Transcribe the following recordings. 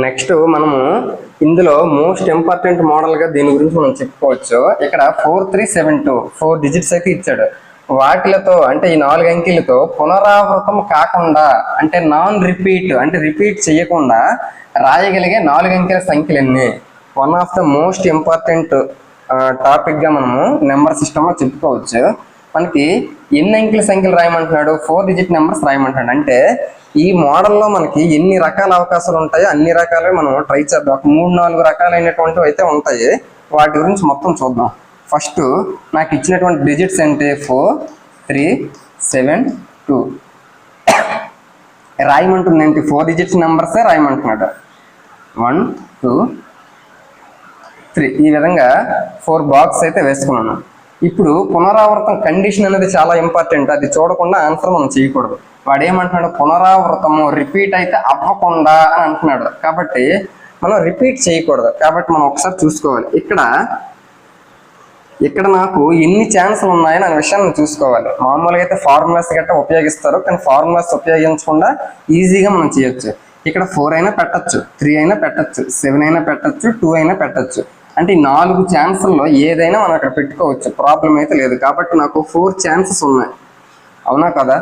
Next మనము ఇందులో most important మోడల్గా దీని గురించి మనం చెప్పుకోవచ్చు. ఇక్కడ four three seven two four digits అయితే ఇచ్చాడు. వాటిలతో అంటే ఈ నాలుగు అంకెలతో పునరావృతం కాకుండా అంటే నాన్ రిపీట్ అంటే రిపీట్ చేయకుండా రాయగలిగే నాలుగు అంకెల సంఖ్యలు ఎన్ని one of the most important టాపిక్గా మనము నెంబర్ సిస్టమ్లో చెప్పుకోవచ్చు. మనకి ఎన్ని అంకెల సంఖ్యలు రాయమంటున్నాడు ఫోర్ డిజిట్ నెంబర్స్ రాయమంటున్నాడు. అంటే ఈ మోడల్లో మనకి ఎన్ని రకాల అవకాశాలు ఉంటాయో అన్ని రకాలే మనం ట్రై చేద్దాం. ఒక మూడు నాలుగు రకాలైనటువంటివి అయితే ఉంటాయి. వాటి గురించి మొత్తం చూద్దాం. ఫస్ట్ నాకు ఇచ్చినటువంటి డిజిట్స్ అంటే ఫోర్ త్రీ సెవెన్ టూ. రాయమంటుంది ఏంటి? ఫోర్ డిజిట్స్ నెంబర్సే రాయమంటున్నాడు. One two three. ఈ విధంగా ఫోర్ బాక్స్ అయితే వేసుకున్నాను. ఇప్పుడు పునరావృతం కండిషన్ అనేది చాలా ఇంపార్టెంట్. అది చూడకుండా ఆన్సర్ మనం చేయకూడదు. వాడు ఏమంటున్నాడు పునరావృతము రిపీట్ అయితే అవ్వకుండా అని అంటున్నాడు. కాబట్టి మనం రిపీట్ చేయకూడదు. కాబట్టి మనం ఒకసారి చూసుకోవాలి. ఇక్కడ ఇక్కడ నాకు ఎన్ని ఛాన్సులు ఉన్నాయని అనే విషయాన్ని చూసుకోవాలి. మామూలుగా అయితే ఫార్ములాస్ గట్టా ఉపయోగిస్తారు. కానీ ఫార్ములాస్ ఉపయోగించకుండా ఈజీగా మనం చేయొచ్చు. ఇక్కడ ఫోర్ అయినా పెట్టచ్చు త్రీ అయినా పెట్టచ్చు సెవెన్ అయినా పెట్టచ్చు టూ అయినా పెట్టచ్చు. అంటే ఈ నాలుగు ఛాన్సుల్లో ఏదైనా మనం అక్కడ పెట్టుకోవచ్చు. ప్రాబ్లం అయితే లేదు. కాబట్టి నాకు ఫోర్ ఛాన్సెస్ ఉన్నాయి. అవునా కదా?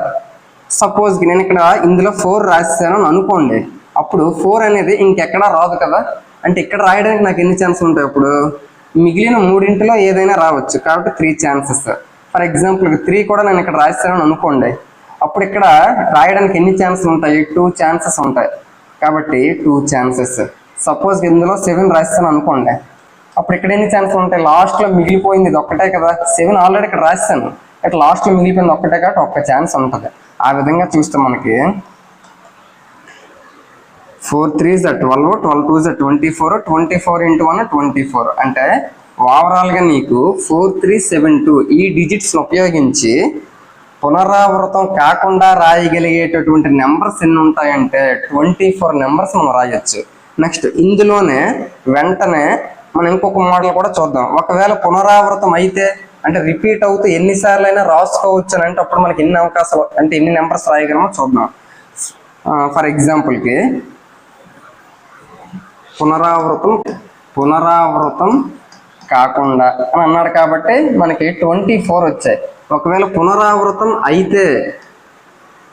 సపోజ్కి నేను ఇక్కడ ఇందులో ఫోర్ రాసాను అని అనుకోండి. అప్పుడు ఫోర్ అనేది ఇంకెక్కడా రాదు కదా? అంటే ఇక్కడ రాయడానికి నాకు ఎన్ని ఛాన్సెస్ ఉంటాయి అప్పుడు? మిగిలిన మూడింటిలో ఏదైనా రావచ్చు. కాబట్టి three chances for example three కూడా నేను ఇక్కడ రాస్తానని అనుకోండి. అప్పుడు ఇక్కడ రాయడానికి ఎన్ని ఛాన్సెస్ ఉంటాయి? టూ ఛాన్సెస్ ఉంటాయి. కాబట్టి టూ ఛాన్సెస్ సపోజ్ ఇందులో సెవెన్ రాస్తాను అనుకోండి. అప్పుడు ఇక్కడ ఎన్ని ఛాన్సెస్ ఉంటాయి? లాస్ట్లో మిగిలిపోయింది ఇది ఒక్కటే కదా. సెవెన్ ఆల్రెడీ ఇక్కడ రాస్తాను ఇక్కడ లాస్ట్లో మిగిలిపోయింది ఒక్కటే కాబట్టి ఒక్క ఛాన్స్ ఉంటుంది. ఆ విధంగా చూస్తే మనకి ఫోర్ త్రీ జ ట్వెల్వ్ ట్వెల్వ్ టూ జ twenty four twenty four into one twenty four అంటే ఓవరాల్గా నీకు ఫోర్ త్రీ సెవెన్ టూ ఈ డిజిట్స్ని ఉపయోగించి పునరావృతం కాకుండా రాయగలిగేటటువంటి నెంబర్స్ ఎన్ని ఉంటాయంటే ట్వంటీ ఫోర్ నెంబర్స్ మనం రాయొచ్చు. నెక్స్ట్ ఇందులోనే వెంటనే మనం ఇంకొక మోడల్ కూడా చూద్దాం. ఒకవేళ పునరావృతం అయితే అంటే రిపీట్ అవుతూ ఎన్నిసార్లు అయినా రాసుకోవచ్చు అని అంటే అప్పుడు మనకి ఎన్ని అవకాశాలు అంటే ఎన్ని నెంబర్స్ రాయగలమో చూద్దాం. ఫర్ ఎగ్జాంపుల్కి పునరావృతం పునరావృతం కాకుండా అని అన్నాడు కాబట్టి మనకి ట్వంటీ ఫోర్ వచ్చాయి. ఒకవేళ పునరావృతం అయితే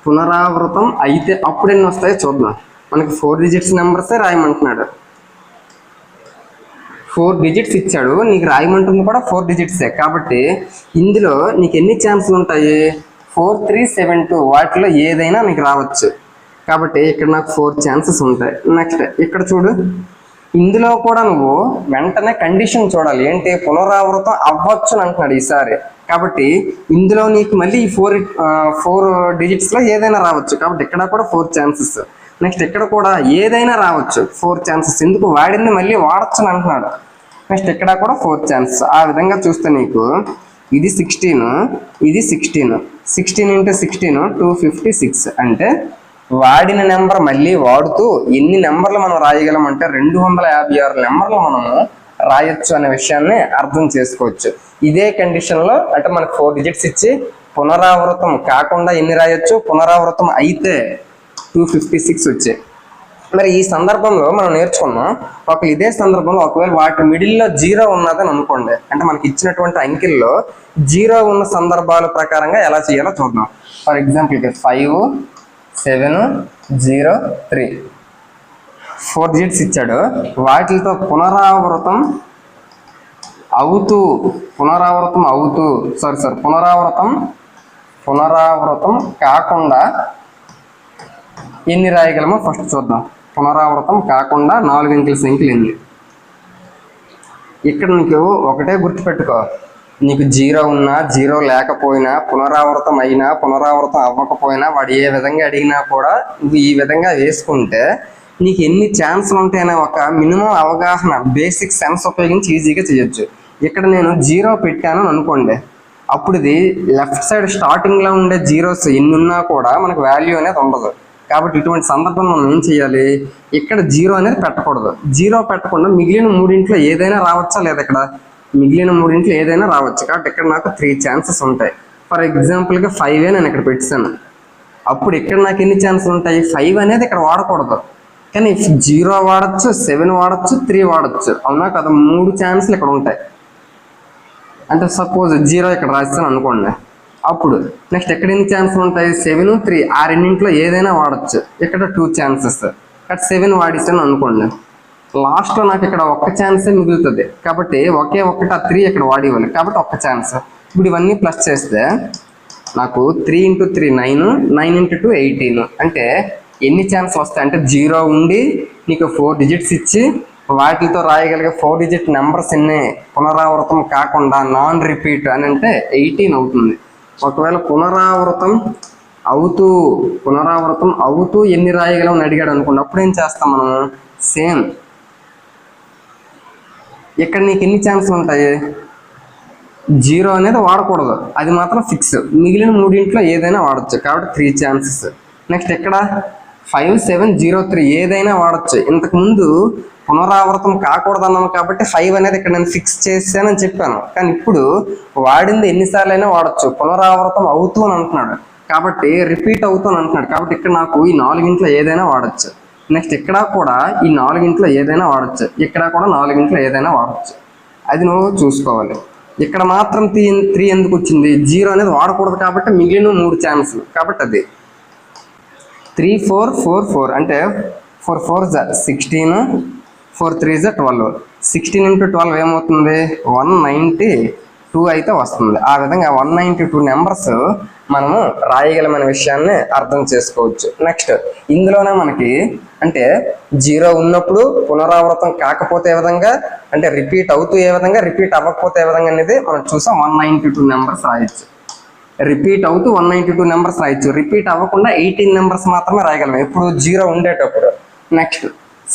పునరావృతం అయితే అప్పుడు ఎన్ని వస్తాయో చూద్దాం. మనకి ఫోర్ డిజిట్స్ నెంబర్సే రాయమంటున్నాడు. ఫోర్ డిజిట్స్ ఇచ్చాడు. నీకు రాయమంటుంది కూడా ఫోర్ డిజిట్సే. కాబట్టి ఇందులో నీకు ఎన్ని ఛాన్సులు ఉంటాయి? ఫోర్ త్రీ సెవెన్ టూ వాటిలో ఏదైనా నీకు రావచ్చు. కాబట్టి ఇక్కడ నాకు ఫోర్ ఛాన్సెస్ ఉంటాయి. నెక్స్ట్ ఇక్కడ చూడు. ఇందులో కూడా నువ్వు వెంటనే కండిషన్ చూడాలి. ఏంటి? పునరావృతం అవ్వచ్చు అని అంటున్నాడు ఈసారి. కాబట్టి ఇందులో నీకు మళ్ళీ ఈ ఫోర్ ఫోర్ డిజిట్స్లో ఏదైనా రావచ్చు. కాబట్టి ఇక్కడ కూడా ఫోర్ ఛాన్సెస్. నెక్స్ట్ ఇక్కడ కూడా ఏదైనా రావచ్చు. Four chances. ఎందుకు? వాడింది మళ్ళీ వాడచ్చు అని అంటున్నాడు. నెక్స్ట్ ఇక్కడ కూడా ఫోర్ ఛాన్స్ ఆ విధంగా చూస్తే నీకు ఇది సిక్స్టీన్ ఇది sixteen sixteen into sixteen two fifty six అంటే వాడిన నెంబర్ మళ్ళీ వాడుతూ ఎన్ని నెంబర్లు మనం రాయగలం అంటే రెండు వందల యాభై ఆరు నెంబర్లు మనము రాయొచ్చు అనే విషయాన్ని అర్థం చేసుకోవచ్చు. ఇదే కండిషన్లో అంటే మనకు ఫోర్ డిజిట్స్ ఇచ్చి పునరావృతం కాకుండా ఎన్ని రాయొచ్చు? పునరావృతం అయితే టూ ఫిఫ్టీ సిక్స్ వచ్చాయి మరి ఈ సందర్భంలో మనం నేర్చుకున్నాం ఒక ఇదే సందర్భంలో ఒకవేళ వాటి మిడిల్లో జీరో ఉన్నదని అనుకోండి అంటే మనకి ఇచ్చినటువంటి అంకెల్లో జీరో ఉన్న సందర్భాల ప్రకారంగా ఎలా చేయాలో చూద్దాం. For example five seven zero three. Four digits ఇచ్చాడు. వాటితో పునరావృతం అవుతూ పునరావృతం అవుతూ సారీ సారీ పునరావృతం పునరావృతం కాకుండా ఎన్ని రాయగలమో ఫస్ట్ చూద్దాం. పునరావృతం కాకుండా నాలుగు అంకెల సంఖ్యలు ఎన్ని? ఇక్కడ నీకు ఒకటే గుర్తుపెట్టుకో. నీకు జీరో ఉన్నా జీరో లేకపోయినా పునరావృతం అయినా పునరావృతం అవ్వకపోయినా వాడు ఏ విధంగా అడిగినా కూడా నువ్వు ఈ విధంగా వేసుకుంటే నీకు ఎన్ని ఛాన్సులు ఉంటాయనే ఒక మినిమం అవగాహన బేసిక్ సెన్స్ ఉపయోగించి ఈజీగా చేయొచ్చు. ఇక్కడ నేను జీరో పెట్టాను అనుకోండి. అప్పుడు ఇది లెఫ్ట్ సైడ్ స్టార్టింగ్లో ఉండే జీరోస్ ఎన్ని ఉన్నా కూడా మనకు వాల్యూ అనేది ఉండదు. కాబట్టి ఇటువంటి సందర్భంలో మనం ఏం చేయాలి? ఇక్కడ జీరో అనేది పెట్టకూడదు. జీరో పెట్టకుండా మిగిలిన మూడింట్లో ఏదైనా రావచ్చా లేదా ఇక్కడ? మిగిలిన మూడింట్లో ఏదైనా రావచ్చు. కాబట్టి ఇక్కడ నాకు త్రీ ఛాన్సెస్ ఉంటాయి. ఫర్ ఎగ్జాంపుల్గా ఫైవ్ నేను ఇక్కడ పెట్టాను అప్పుడు ఇక్కడ నాకు ఎన్ని ఛాన్సెస్ ఉంటాయి? ఫైవ్ అనేది ఇక్కడ వాడకూడదు. కానీ జీరో వాడచ్చు సెవెన్ వాడచ్చు త్రీ వాడచ్చు. అవునా కదా? మూడు ఛాన్స్లు ఇక్కడ ఉంటాయి. అంటే సపోజ్ జీరో ఇక్కడ రాస్తాను అనుకోండి. అప్పుడు. నెక్స్ట్ ఎక్కడ ఎన్ని ఛాన్సులు ఉంటాయి? సెవెన్ త్రీ ఆ రెండింటిలో ఏదైనా వాడచ్చు. ఇక్కడ టూ ఛాన్సెస్ ఇక్కడ సెవెన్ వాడిస్తాను అనుకోండి. లాస్ట్లో నాకు ఇక్కడ ఒక్క ఛాన్సే మిగులుతుంది. కాబట్టి ఒకే ఒక్కటి ఆ త్రీ ఇక్కడ వాడివ్వాలి కాబట్టి ఒక్క ఛాన్స్ ఇప్పుడు ఇవన్నీ ప్లస్ చేస్తే నాకు three into three nine nine into two eighteen అంటే ఎన్ని ఛాన్స్ వస్తాయి? అంటే జీరో ఉండి నీకు ఫోర్ డిజిట్స్ ఇచ్చి వాటితో రాయగలిగే ఫోర్ డిజిట్ నెంబర్స్ ఎన్ని పునరావృతం కాకుండా నాన్ రిపీట్ అని అంటే ఎయిటీన్ అవుతుంది. ఒకవేళ పునరావృతం అవుతూ పునరావృతం అవుతూ ఎన్ని రాయగలం అని అడిగాడు అనుకోండి అప్పుడు ఏం చేస్తాం మనం సేమ్ ఇక్కడ నీకు ఎన్ని ఛాన్సులు ఉంటాయి? జీరో అనేది వాడకూడదు. అది మాత్రం ఫిక్స్ మిగిలిన మూడింట్లో ఏదైనా వాడచ్చు. కాబట్టి త్రీ ఛాన్సెస్ నెక్స్ట్ ఇక్కడ ఫైవ్ సెవెన్ జీరో త్రీ ఏదైనా వాడచ్చు. ఇంతకుముందు పునరావృతం కాకూడదు అన్నాము కాబట్టి ఫైవ్ అనేది ఇక్కడ నేను ఫిక్స్ చేశానని చెప్పాను. కానీ ఇప్పుడు వాడింది ఎన్నిసార్లు అయినా వాడచ్చు. పునరావృతం అవుతూ అని అంటున్నాడు. కాబట్టి రిపీట్ అవుతూ అని అంటున్నాడు. కాబట్టి ఇక్కడ నాకు ఈ నాలుగింట్లో ఏదైనా వాడచ్చు. నెక్స్ట్ ఇక్కడ కూడా ఈ నాలుగింట్లో ఏదైనా వాడచ్చు. ఇక్కడ కూడా నాలుగింట్లో ఏదైనా వాడచ్చు. అది నువ్వు చూసుకోవాలి. ఇక్కడ మాత్రం త్రీ త్రీ ఎందుకు వచ్చింది? జీరో అనేది వాడకూడదు కాబట్టి మిగిలిన మూడు ఛాన్సులు. కాబట్టి అది త్రీ ఫోర్ ఫోర్ ఫోర్ అంటే ఫోర్ ఫోర్ జ సిక్స్టీన్ ఫోర్ త్రీ జ ట్వెల్వ్. సిక్స్టీన్ ఇంటూ ట్వెల్వ్ ఏమవుతుంది? వన్ నైంటీ టూ అయితే వస్తుంది. ఆ విధంగా వన్ నైంటీ టూ నెంబర్స్ మనము రాయగలమనే విషయాన్ని అర్థం చేసుకోవచ్చు. నెక్స్ట్ ఇందులోనే మనకి అంటే జీరో ఉన్నప్పుడు పునరావృతం కాకపోతే ఏ విధంగా? అంటే రిపీట్ అవుతూ ఏ విధంగా? రిపీట్ అవ్వకపోతే ఏ విధంగా అనేది మనం చూసాం. వన్ నైంటీ టూ నెంబర్స్ రాయొచ్చు. రిపీట్ అవుతూ వన్ నైంటీ టూ నెంబర్స్ రాయొచ్చు. రిపీట్ అవ్వకుండా ఎయిటీన్ నెంబర్స్ మాత్రమే రాయగలం ఎప్పుడు జీరో ఉండేటప్పుడు నెక్స్ట్.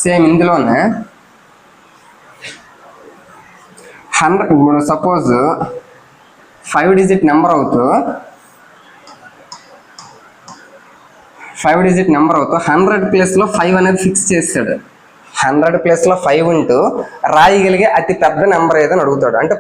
సేమ్ ఇందులోనే hundred suppose five digit number అవుతూ ఫైవ్ డిజిట్ నెంబర్ అవుతూ హండ్రెడ్ ప్లేస్లో ఫైవ్ అనేది ఫిక్స్ చేస్తాడు. హండ్రెడ్ ప్లేస్లో ఫైవ్ ఉంటూ రాయగలిగే అతి పెద్ద నెంబర్ ఏదని అడుగుతాడు. అంటే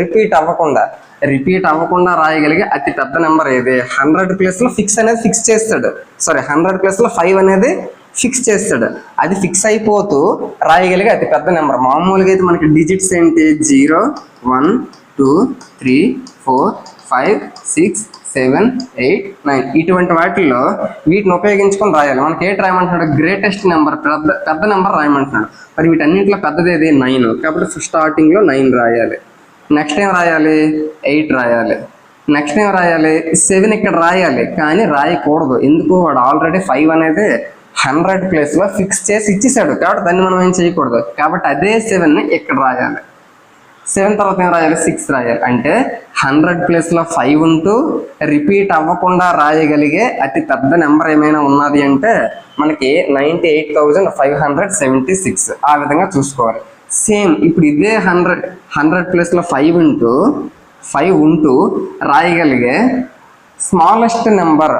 రిపీట్ అవ్వకుండా. రిపీట్ అవ్వకుండా రాయగలిగే అతి పెద్ద నెంబర్ ఏది? హండ్రెడ్ ప్లేస్లో ఫిక్స్ అనేది ఫిక్స్ చేస్తాడు. సారీ హండ్రెడ్ ప్లేస్లో ఫైవ్ అనేది ఫిక్స్ చేస్తాడు. అది ఫిక్స్ అయిపోతూ రాయగలిగే అతి పెద్ద నెంబర్. మామూలుగా అయితే మనకి డిజిట్స్ ఏంటి? Zero one two three four five six seven eight nine ఇటువంటి వాటిల్లో వీటిని ఉపయోగించుకొని రాయాలి. మనకి ఏంటి రాయమంటున్నాడు? గ్రేటెస్ట్ నెంబర్ పెద్ద పెద్ద నెంబర్ రాయమంటున్నాడు. మరి వీటన్నింటిలో పెద్దది ఏది? నైన్. కాబట్టి స్టార్టింగ్లో నైన్ రాయాలి. నెక్స్ట్ ఏం రాయాలి? ఎయిట్ రాయాలి. నెక్స్ట్ ఏం రాయాలి? సెవెన్ ఇక్కడ రాయాలి కానీ రాయకూడదు. ఎందుకు? వాడు ఆల్రెడీ ఫైవ్ అనేది హండ్రెడ్ ప్లేస్లో ఫిక్స్ చేసి ఇచ్చేసాడు. కాబట్టి దాన్ని మనం ఏం చేయకూడదు. కాబట్టి అదే సెవెన్ని ఇక్కడ రాయాలి. సెవెన్ తర్వాత ఏం రాయాలి? సిక్స్ రాయాలి. అంటే హండ్రెడ్ ప్లేస్లో ఫైవ్ ఉంటూ రిపీట్ అవ్వకుండా రాయగలిగే అతి పెద్ద నెంబర్ ఏమైనా ఉన్నది అంటే మనకి ninety eight thousand five hundred seventy six ఆ విధంగా చూసుకోవాలి. సేమ్ ఇప్పుడు ఇదే హండ్రెడ్ హండ్రెడ్ ప్లేస్లో ఫైవ్ ఉంటూ ఫైవ్ ఉంటూ రాయగలిగే స్మాలెస్ట్ నెంబర్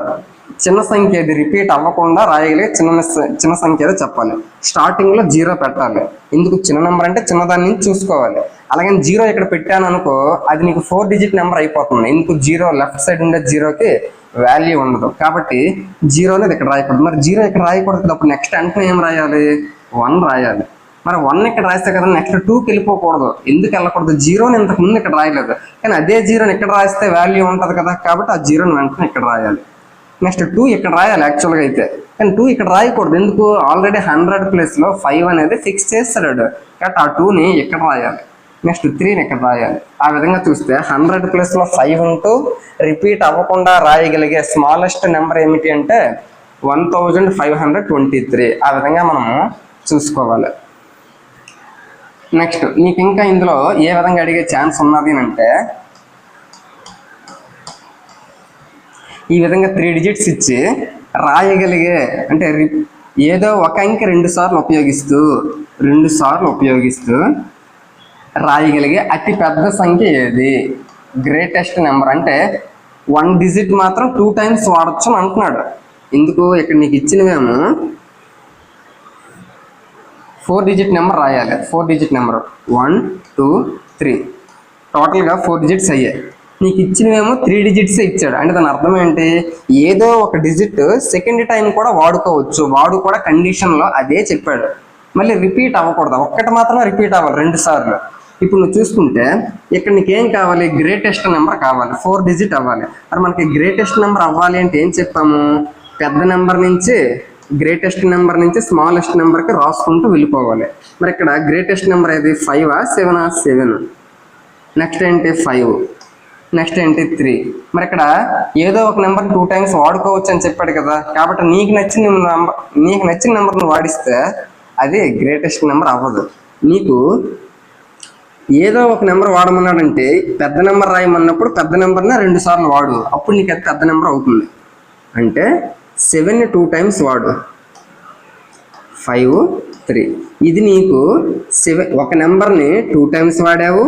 చిన్న సంఖ్య అది రిపీట్ అవ్వకుండా రాయగలిగే చిన్న చిన్న సంఖ్య ఏదో చెప్పాలి. స్టార్టింగ్లో జీరో పెట్టాలి. ఎందుకు చిన్న నెంబర్ అంటే చిన్నదాని నుంచి చూసుకోవాలి. అలాగే జీరో ఇక్కడ పెట్టాను అనుకో అది నీకు ఫోర్ డిజిట్ నెంబర్ అయిపోతుంది. ఎందుకు జీరో? లెఫ్ట్ సైడ్ ఉండే జీరోకి వాల్యూ ఉండదు. కాబట్టి జీరో అనేది ఇక్కడ రాయకూడదు. మరి జీరో ఇక్కడ రాయకూడదు. అప్పుడు నెక్స్ట్ అంటే ఏం రాయాలి? వన్ రాయాలి. మరి వన్ ఇక్కడ రాస్తే కదా నెక్స్ట్ టూకి వెళ్ళిపోకూడదు. ఎందుకు వెళ్ళకూడదు? జీరోని ఇంతకు ముందు ఇక్కడ రాయలేదు. కానీ అదే జీరోని ఇక్కడ రాస్తే వాల్యూ ఉంటుంది కదా కాబట్టి ఆ జీరోని వెంటనే ఇక్కడ రాయాలి. నెక్స్ట్ టూ ఇక్కడ రాయాలి యాక్చువల్గా అయితే. కానీ టూ ఇక్కడ రాయకూడదు. ఎందుకు? ఆల్రెడీ హండ్రెడ్ ప్లేస్లో ఫైవ్ అనేది ఫిక్స్ చేస్తాడు. కాబట్టి ఆ టూని ఇక్కడ రాయాలి. నెక్స్ట్ త్రీని ఇక్కడ రాయాలి. ఆ విధంగా చూస్తే హండ్రెడ్ ప్లేస్లో ఫైవ్ ఉంటూ రిపీట్ అవ్వకుండా రాయగలిగే స్మాలెస్ట్ నెంబర్ ఏమిటి అంటే one thousand five hundred twenty three. ఆ విధంగా మనము చూసుకోవాలి. నెక్స్ట్ నీకు ఇంకా ఇందులో ఏ విధంగా అడిగే ఛాన్స్ ఉన్నది అని అంటే ఈ విధంగా త్రీ డిజిట్స్ ఇచ్చి రాయగలిగే అంటే రి- ఏదో ఒక అంకె రెండు సార్లు ఉపయోగిస్తూ రెండు సార్లు ఉపయోగిస్తూ రాయగలిగే అతి పెద్ద సంఖ్య ఏది? గ్రేటెస్ట్ నెంబర్ అంటే వన్ డిజిట్ మాత్రం టూ టైమ్స్ వాడచ్చు అని అంటున్నాడు. ఎందుకు? ఇక్కడ నీకు ఇచ్చినవేమో ఫోర్ డిజిట్ నెంబర్ రాయాలి. Four digit number. One two three. టోటల్గా ఫోర్ డిజిట్స్ అయ్యాయి. నీకు ఇచ్చినవేమో త్రీ డిజిట్స్ ఇచ్చాడు. అంటే దాని అర్థం ఏంటి? ఏదో ఒక డిజిట్ సెకండ్ టైం కూడా వాడుకోవచ్చు. వాడు కూడా కండిషన్లో అదే చెప్పాడు. మళ్ళీ రిపీట్ అవ్వకూడదు. ఒక్కటి మాత్రమే రిపీట్ అవ్వాలి రెండు సార్లు. ఇప్పుడు నువ్వు చూసుకుంటే ఇక్కడ నీకేం కావాలి? గ్రేటెస్ట్ నెంబర్ కావాలి. ఫోర్ డిజిట్ అవ్వాలి. మరి మనకి గ్రేటెస్ట్ నెంబర్ అవ్వాలి అంటే ఏం చెప్పాము? పెద్ద నెంబర్ నుంచి. గ్రేటెస్ట్ నెంబర్ నుంచి స్మాలెస్ట్ నెంబర్కి రాసుకుంటూ వెళ్ళిపోవాలి. మరి ఇక్కడ గ్రేటెస్ట్ నెంబర్ ఏది? ఫైవ్ సెవెన్ సెవెన్ నెక్స్ట్ ఏంటి? ఫైవ్ నెక్స్ట్ ఏంటి? త్రీ మరి ఇక్కడ ఏదో ఒక నెంబర్ టూ టైమ్స్ వాడుకోవచ్చు అని చెప్పాడు కదా. కాబట్టి నీకు నచ్చిన నెంబర్ నీకు నచ్చిన నెంబర్ని వాడిస్తే అది గ్రేటెస్ట్ నెంబర్ అవ్వదు. నీకు ఏదో ఒక నెంబర్ వాడమన్నాడంటే పెద్ద నెంబర్ రాయమన్నప్పుడు పెద్ద నెంబర్ని రెండు సార్లు వాడు. అప్పుడు నీకు అది పెద్ద నెంబర్ అవుతుంది. అంటే సెవెన్ టూ టైమ్స్ వాడు. Five three. ఇది నీకు సెవెన్ ఒక నెంబర్ని టూ టైమ్స్ వాడావు.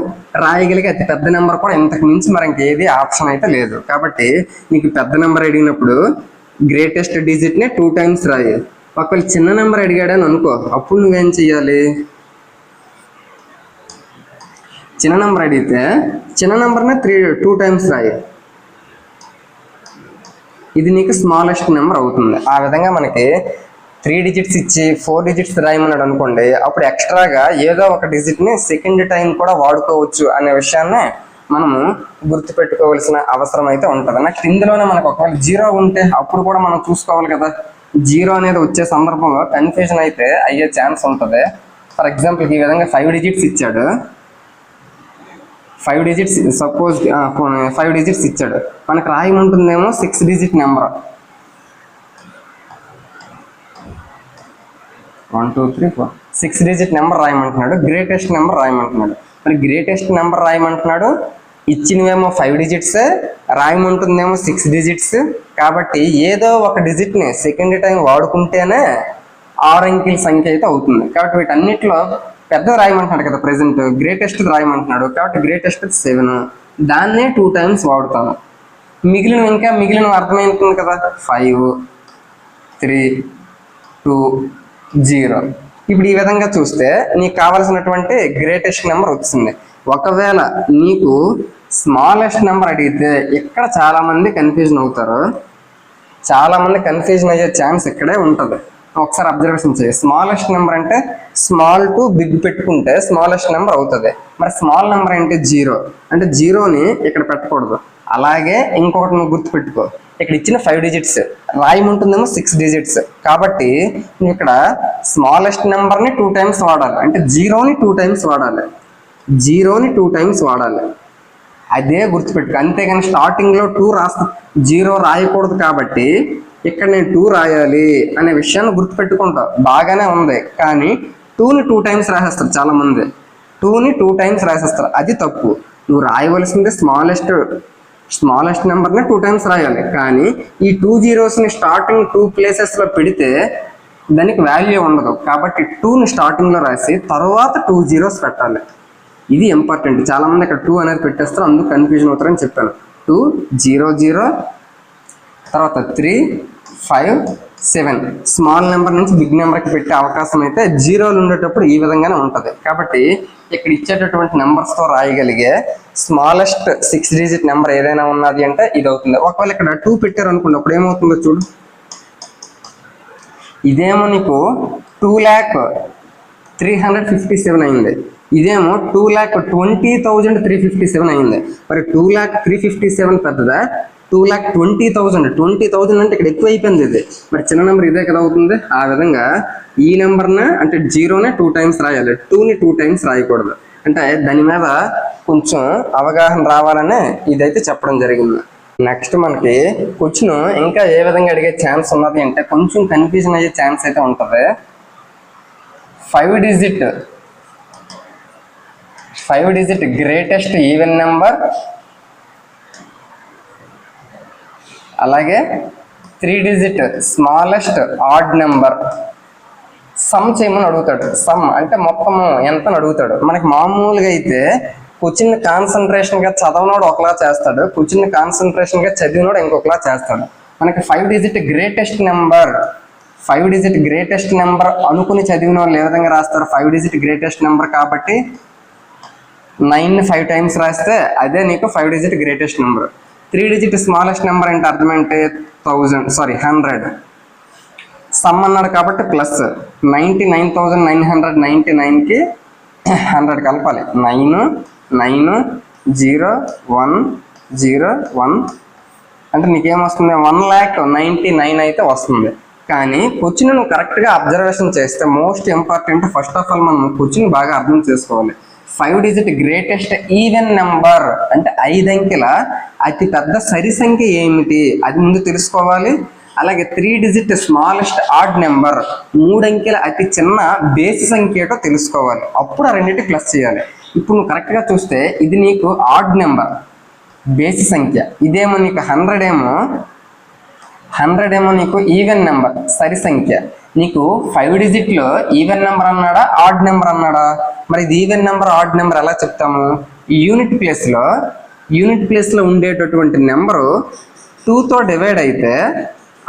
రాయగలిగే అతి పెద్ద నెంబర్ కూడా ఇంతకు మించి మరి ఇంకేది ఆప్షన్ అయితే లేదు. కాబట్టి నీకు పెద్ద నెంబర్ అడిగినప్పుడు గ్రేటెస్ట్ డిజిట్ని టూ టైమ్స్ రాయి. ఒకవేళ చిన్న నెంబర్ అడిగాడని అనుకో అప్పుడు నువ్వేం చెయ్యాలి? చిన్న నెంబర్ అడిగితే చిన్న నెంబర్ని త్రీ టూ టైమ్స్ రాయి. ఇది నీకు స్మాలెస్ట్ నెంబర్ అవుతుంది. ఆ విధంగా మనకి త్రీ డిజిట్స్ ఇచ్చి ఫోర్ డిజిట్స్ రాయమన్నాడు అనుకోండి అప్పుడు ఎక్స్ట్రాగా ఏదో ఒక డిజిట్ని సెకండ్ టైం కూడా వాడుకోవచ్చు అనే విషయాన్ని మనము గుర్తుపెట్టుకోవాల్సిన అవసరం అయితే ఉంటుంది. నాకు ఇందులోనే మనకు ఒకవేళ జీరో ఉంటే అప్పుడు కూడా మనం చూసుకోవాలి కదా. జీరో అనేది వచ్చే సందర్భంలో కన్ఫ్యూజన్ అయితే అయ్యే ఛాన్స్ ఉంటుంది. ఫర్ ఎగ్జాంపుల్ ఈ విధంగా ఫైవ్ డిజిట్స్ ఇచ్చాడు. Five digits suppose five digits ఇచ్చాడు. మనకు రాయమంటుందేమో six digit number. One two three four. Six digit number రాయమంటున్నాడు. Greatest number రాయమంటున్నాడు. మరి గ్రేటెస్ట్ నెంబర్ రాయమంటున్నాడు. ఇచ్చినవేమో ఫైవ్ డిజిట్స్ రాయమంటుందేమో సిక్స్ డిజిట్స్. కాబట్టి ఏదో ఒక డిజిట్ని సెకండ్ టైం వాడుకుంటేనే ఆరు అంకెల సంఖ్య అయితే అవుతుంది. కాబట్టి వీటన్నిటిలో పెద్ద రాయమంటున్నాడు కదా ప్రెసెంట్ గ్రేటెస్ట్ రాయమంటున్నాడు కాబట్టి గ్రేటెస్ట్ సెవెన్ దాన్నే టూ టైమ్స్ వాడుతాను. మిగిలిన ఇంకా మిగిలిన అర్థమవుతుంది కదా? ఫైవ్ త్రీ టూ జీరో ఇప్పుడు ఈ విధంగా చూస్తే నీకు కావలసినటువంటి గ్రేటెస్ట్ నెంబర్ వచ్చింది. ఒకవేళ నీకు స్మాలెస్ట్ నెంబర్ అడిగితే ఇక్కడ చాలామంది కన్ఫ్యూజన్ అవుతారు. చాలామంది కన్ఫ్యూజన్ అయ్యే ఛాన్స్ ఇక్కడే ఉంటుంది. ఒకసారి అబ్జర్వేషన్ చేయి. స్మాలెస్ట్ నెంబర్ అంటే స్మాల్ టు బిగ్ పెట్టుకుంటే స్మాలెస్ట్ నెంబర్ అవుతుంది. మరి స్మాల్ నెంబర్ అంటే జీరో అంటే జీరోని ఇక్కడ పెట్టకూడదు. అలాగే ఇంకొకటి నువ్వు గుర్తుపెట్టుకో. ఇక్కడ ఇచ్చిన ఫైవ్ డిజిట్స్ రాయమంటుందేమో సిక్స్ డిజిట్స్ కాబట్టి నువ్వు ఇక్కడ స్మాలెస్ట్ నెంబర్ని టూ టైమ్స్ వాడాలి. అంటే జీరోని టూ టైమ్స్ వాడాలి. జీరోని టూ టైమ్స్ వాడాలి. అదే గుర్తుపెట్టుకో. అంతేగాని స్టార్టింగ్లో టూ రాస్తా. జీరో రాయకూడదు కాబట్టి ఇక్కడ నేను టూ రాయాలి అనే విషయాన్ని గుర్తుపెట్టుకుంటా. బాగానే ఉంది. కానీ టూని టూ టైమ్స్ రాసేస్తారు చాలా మంది టూని టూ టైమ్స్ రాసేస్తారు. అది తప్పు. నువ్వు రాయవలసింది స్మాలెస్ట్ స్మాలెస్ట్ నెంబర్ని టూ టైమ్స్ రాయాలి. కానీ ఈ టూ జీరోస్ని స్టార్టింగ్ టూ ప్లేసెస్లో పెడితే దానికి వాల్యూ ఉండదు. కాబట్టి టూని స్టార్టింగ్లో రాసి తర్వాత టూ జీరోస్ పెట్టాలి ఇది ఇంపార్టెంట్ చాలామంది ఇక్కడ టూ అనేది పెట్టేస్తారు అందుకు కన్ఫ్యూజన్ అవుతారని చెప్పాను. టూ జీరో జీరో తర్వాత three five seven small number నుంచి బిగ్ నెంబర్కి పెట్టే అవకాశం అయితే జీరోలు ఉండేటప్పుడు ఈ విధంగానే ఉంటుంది. కాబట్టి ఇక్కడ ఇచ్చేటటువంటి నెంబర్స్తో రాయగలిగే స్మాలెస్ట్ సిక్స్ డిజిట్ నెంబర్ ఏదైనా ఉన్నది అంటే ఇది అవుతుంది ఒకవేళ ఇక్కడ టూ పెట్టారు అనుకోండి అప్పుడు ఏమవుతుందో చూడు. ఇదేమో నీకు two lakh three hundred fifty seven అయింది. ఇదేమో two lakh twenty thousand three fifty seven అయింది. మరి two lakh three fifty seven పెద్దదా? Two lakh twenty thousand twenty thousand అంటే ఇక్కడ ఎక్కువ అయిపోయింది ఇది. మరి చిన్న నెంబర్ ఇదే కదా అవుతుంది. ఆ విధంగా ఈ నెంబర్న అంటే జీరోనే టూ టైమ్స్ రాయాలి. టూని టూ టైమ్స్ రాయకూడదు. అంటే దాని మీద కొంచెం అవగాహన రావాలనే ఇదైతే చెప్పడం జరిగింది. నెక్స్ట్ మనకి క్వశ్చన్ ఇంకా ఏ విధంగా అడిగే ఛాన్స్ ఉన్నది అంటే కొంచెం కన్ఫ్యూజన్ అయ్యే ఛాన్స్ అయితే ఉంటుంది. Five digit five digit greatest even number. అలాగే three digit smallest odd number. Sum చేయమని అడుగుతాడు. సమ్ అంటే మొత్తం ఎంత అని అడుగుతాడు. మనకి మామూలుగా అయితే కూర్చుని కాన్సన్ట్రేషన్గా చదవనోడు ఒకలా చేస్తాడు. కూర్చుని కాన్సన్ట్రేషన్గా చదివినోడు ఇంకొకలా చేస్తాడు. మనకి five digit greatest number. Five digit greatest number అనుకుని చదివిన వాళ్ళు ఏ విధంగా రాస్తారు? ఫైవ్ డిజిట్ గ్రేటెస్ట్ నెంబర్ కాబట్టి నైన్ ఫైవ్ టైమ్స్ రాస్తే అదే నీకు five digit greatest number three digit smallest number అంటే అర్థం ఏంటి? థౌజండ్ సారీ హండ్రెడ్ సమ్ అన్నాడు కాబట్టి plus ninety nine thousand nine hundred ninety నైన్కి హండ్రెడ్ కలపాలి. Nine nine zero one zero one అంటే నీకేమొస్తుంది? వన్ ల్యాక్ నైంటీ నైన్ అయితే వస్తుంది. కానీ క్వశ్చన్ నువ్వు కరెక్ట్గా అబ్జర్వేషన్ చేస్తే most important first of all మనం క్వశ్చన్ బాగా అర్థం చేసుకోవాలి. Five digit greatest even number అంటే ఐదు అంకెల అతి పెద్ద సరి సంఖ్య ఏమిటి? అది ముందు తెలుసుకోవాలి. అలాగే three digit smallest odd number మూడు అంకెల అతి చిన్న బేసి సంఖ్య ఏటో తెలుసుకోవాలి. అప్పుడు ఆ రెండింటి ప్లస్ చేయాలి. ఇప్పుడు నువ్వు కరెక్ట్గా చూస్తే ఇది నీకు ఆడ్ నెంబర్ బేసి సంఖ్య. ఇదేమో నీకు హండ్రెడ్ ఏమో హండ్రెడ్ ఏమో నీకు ఈవెన్ నెంబర్ సరి సంఖ్య. నీకు ఫైవ్ డిజిట్లో ఈవెన్ నెంబర్ అన్నాడా ఆడ్ నెంబర్ అన్నాడా? మరి ఇది ఈవెన్ నెంబర్ ఆడ్ నెంబర్ ఎలా చెప్తాము? ఈ యూనిట్ ప్లేస్లో యూనిట్ ప్లేస్లో ఉండేటటువంటి నెంబరు టూతో డివైడ్ అయితే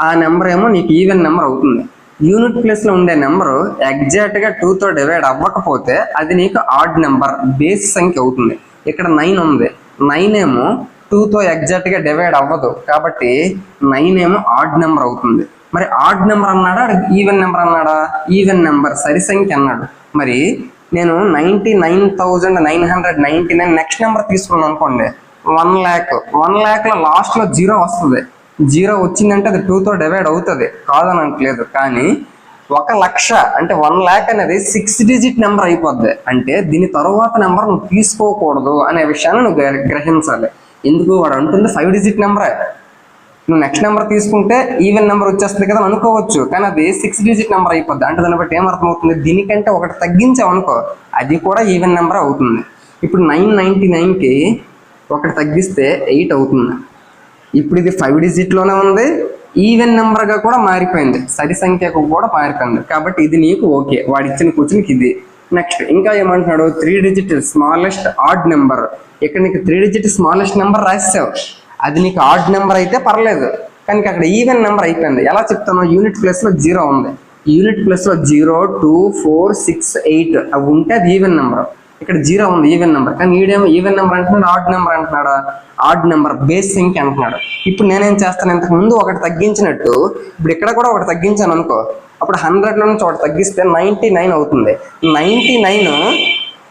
ఆ నెంబర్ ఏమో నీకు ఈవెన్ నెంబర్ అవుతుంది. యూనిట్ ప్లేస్లో ఉండే నెంబరు ఎగ్జాక్ట్గా టూతో డివైడ్ అవ్వకపోతే అది నీకు ఆడ్ నెంబర్ బేస్ సంఖ్య అవుతుంది. ఇక్కడ నైన్ ఉంది. నైన్ ఏమో టూతో ఎగ్జాక్ట్గా డివైడ్ అవ్వదు. కాబట్టి నైన్ ఏమో ఆడ్ నెంబర్ అవుతుంది. మరి ఆడ్ నెంబర్ అన్నాడా? ఈవెన్ నెంబర్ అన్నాడా? ఈవెన్ నెంబర్ సరి సంఖ్య అన్నాడు. మరి నేను ninety nine thousand nine hundred ninety nine next number తీసుకున్నాను అనుకోండి. వన్ ల్యాక్ వన్ ల్యాక్లో లాస్ట్లో జీరో వస్తుంది. జీరో వచ్చిందంటే అది టూతో డివైడ్ అవుతుంది. కాదని అనట్లేదు కానీ ఒక లక్ష అంటే వన్ ల్యాక్ అనేది సిక్స్ డిజిట్ నెంబర్ అయిపోద్ది. అంటే దీని తరువాత నెంబర్ నువ్వు తీసుకోకూడదు అనే విషయాన్ని నువ్వు గ్రహించాలి. ఎందుకు వాడు అంటుంది? ఫైవ్ డిజిట్ నెంబరే నువ్వు నెక్స్ట్ నెంబర్ తీసుకుంటే ఈవెన్ నెంబర్ వచ్చేస్తుంది కదా అనుకోవచ్చు. కానీ అది సిక్స్ డిజిట్ నెంబర్ అయిపోద్ది. అంటే దాన్ని బట్టి ఏమర్థమవుతుంది? దీనికంటే ఒకటి తగ్గించావు అనుకో అది కూడా ఈవెన్ నెంబర్ అవుతుంది. ఇప్పుడు నైన్ నైంటీ నైన్కి ఒకటి తగ్గిస్తే ఎయిట్ అవుతుంది. ఇప్పుడు ఇది ఫైవ్ డిజిట్లోనే ఉంది. ఈవెన్ నెంబర్గా కూడా మారిపోయింది. సరి సంఖ్యకు కూడా మారిపోయింది. కాబట్టి ఇది నీకు ఓకే వాడిచ్చిన కూర్చునికి ఇది. నెక్స్ట్ ఇంకా ఏమంటున్నాడు? Three digit smallest odd number ఇక్కడ నీకు త్రీ డిజిట్ స్మాలెస్ట్ నెంబర్ రాసావు అది నీకు ఆడ్ నెంబర్ అయితే పర్లేదు. కానీ అక్కడ ఈవెన్ నెంబర్ అయిపోయింది. ఎలా చెప్తాను యూనిట్ ప్లేస్లో జీరో ఉంది. యూనిట్ ప్లేస్లో zero two four six eight అవి ఉంటే అది ఈవెన్ నెంబర్ ఇక్కడ జీరో ఉంది ఈవెన్ నెంబర్ కానీ ఈడేమో ఈవెన్ నెంబర్ అంటున్నాడు ఆడ్ నెంబర్ అంటున్నాడా? ఆడ్ నెంబర్ బేస్ సంఖ్య అంటున్నాడు. ఇప్పుడు నేనేం చేస్తాను ఇంతకు ముందు ఒకటి తగ్గించినట్టు ఇప్పుడు ఇక్కడ కూడా ఒకటి తగ్గించాను అనుకో అప్పుడు హండ్రెడ్లో నుంచి ఒకటి తగ్గిస్తే నైంటీ నైన్ అవుతుంది. Ninety nine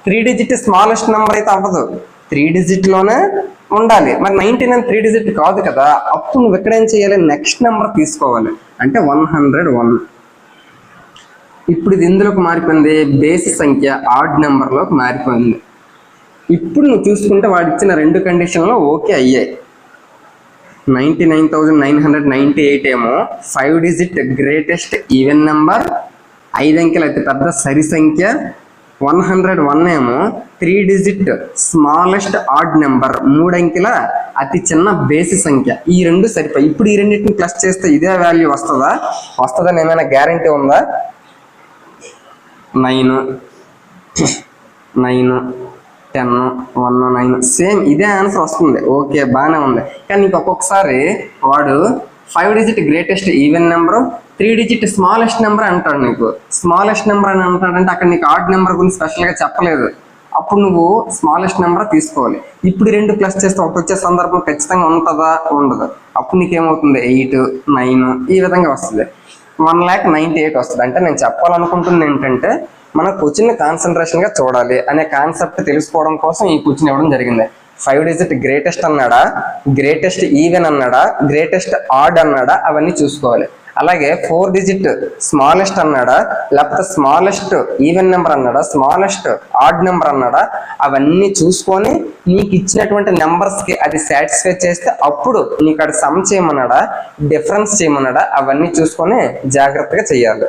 three digit smallest number అయితే అవ్వదు. త్రీ డిజిట్లోనే ఉండాలి. మరి నైంటీ నైన్ త్రీ డిజిట్ కాదు కదా. అప్పుడు నువ్వు ఎక్కడేం చేయాలి? నెక్స్ట్ నెంబర్ తీసుకోవాలి. అంటే వన్ హండ్రెడ్ వన్ ఇప్పుడు ఇది ఎందులోకి మారిపోయింది? బేసి సంఖ్య ఆడ్ నెంబర్లోకి మారిపోయింది. ఇప్పుడు నువ్వు చూసుకుంటే వాడు ఇచ్చిన రెండు కండిషన్లో ఓకే అయ్యాయి. Ninety nine thousand nine hundred ninety eight ఏమో five digit greatest even number ఐదు అంకెల అతి పెద్ద సరి సంఖ్య వన్ హండ్రెడ్ వన్ ఏమో three digit smallest odd number మూడు అంకెల అతి చిన్న బేసి సంఖ్య. ఈ రెండు సరిపోయి ఇప్పుడు ఈ రెండింటిని ప్లస్ చేస్తే ఇదే వాల్యూ వస్తుందా? వస్తుందని ఏమైనా గ్యారంటీ ఉందా? Nine nine ten one nine same ఇదే ఆన్సర్ వస్తుంది. ఓకే బాగానే ఉంది. కానీ నీకు ఒక్కొక్కసారి వాడు five digit greatest even number three digit smallest number అంటాడు నీకు. స్మాలెస్ట్ నెంబర్ అని అంటాడంటే అక్కడ నీకు ఆడ్ నెంబర్ గురించి స్పెషల్గా చెప్పలేదు. అప్పుడు నువ్వు స్మాలెస్ట్ నెంబర్ తీసుకోవాలి. ఇప్పుడు రెండు ప్లస్ చేస్తే ఒకటి వచ్చే సందర్భం ఖచ్చితంగా ఉంటుందా? ఉండదు. అప్పుడు నీకేమవుతుంది? ఎయిట్ నైన్ ఈ విధంగా వస్తుంది. వన్ ల్యాక్ నైంటీ ఎయిట్ వస్తుంది. అంటే నేను చెప్పాలనుకుంటుంది ఏంటంటే మన క్వశ్చన్ కాన్సన్ట్రేషన్గా చూడాలి అనే కాన్సెప్ట్ తెలుసుకోవడం కోసం ఈ క్వశ్చన్ ఇవ్వడం జరిగింది. ఫైవ్ డిజిట్ గ్రేటెస్ట్ అన్నాడా? గ్రేటెస్ట్ ఈవెన్ అన్నాడా? గ్రేటెస్ట్ ఆడ్ అన్నాడా? అవన్నీ చూసుకోవాలి. అలాగే ఫోర్ డిజిట్ స్మాలెస్ట్ అన్నాడా? లేకపోతే స్మాలెస్ట్ ఈవెన్ నెంబర్ అన్నాడా? స్మాలెస్ట్ ఆడ్ నెంబర్ అన్నాడా? అవన్నీ చూసుకొని నీకు ఇచ్చినటువంటి నెంబర్స్కి అది సాటిస్ఫై చేస్తే అప్పుడు నీకు అది సమ్ చేయమన్నాడా? డిఫరెన్స్ చేయమన్నాడా? అవన్నీ చూసుకొని జాగ్రత్తగా చేయాలి